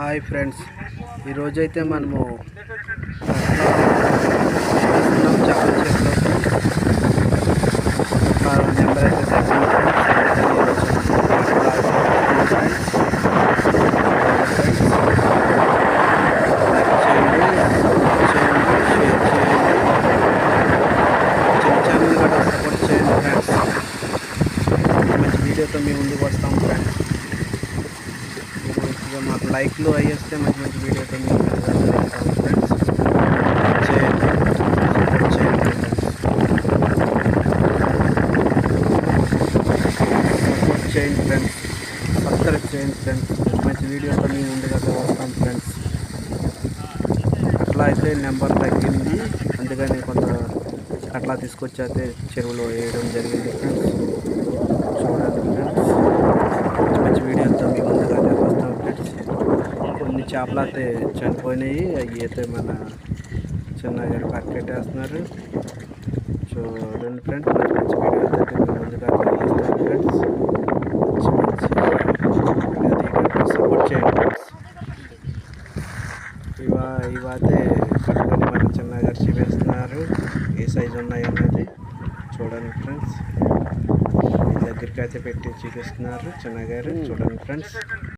Hi friends. ఈరోజైతే మనము చేపల చెరువులో నెంబర్ అయితే సపోర్ట్ చేయండి ఫ్రెండ్స్ మంచి వీడియోతో మీ ముందుకు వస్తాం ఫ్రెండ్స్ ఇక మాకు లైక్లు అయ్యేస్తే మంచి మంచి వీడియోతో మీకు ఫ్రెండ్స్ చేయండి ఫ్రెండ్స్. సబ్స్క్రైబ్ చేయండి ఫ్రెండ్స్. మంచి వీడియోతో మీ ముందుగా వస్తాం ఫ్రెండ్స్. అట్లా అయితే నెంబర్ తగ్గింది. అందుకని కొంత అట్లా తీసుకొచ్చి అయితే చెరువులో వేయడం జరిగింది ఫ్రెండ్స్ చూడండి ఫ్రెండ్స్ మంచి మంచి వీడియోతో మీ ముందుగా అయితే వస్తాం ఫ్రెండ్స్ కొన్ని చేపలు అయితే చనిపోయినాయి. అవి అయితే మన చిన్న గారు సో రెండు ఫ్రెండ్స్ మంచి మంచి వీడియోస్ అయితే మీ ముందుగా ఫ్రెండ్స్ మంచి మంచి సపోర్ట్ చేయండి ఫ్రెండ్స్ ఇవా ఇవైతే పట్టుకొని మన చిన్న గారు చూపిస్తున్నారు ఏ సైజు ఉన్నాయి అన్నది చూడండి ఫ్రెండ్స్ దగ్గరికి అయితే పెట్టి చూపిస్తున్నారు చిన్న గారు చూడండి ఫ్రెండ్స్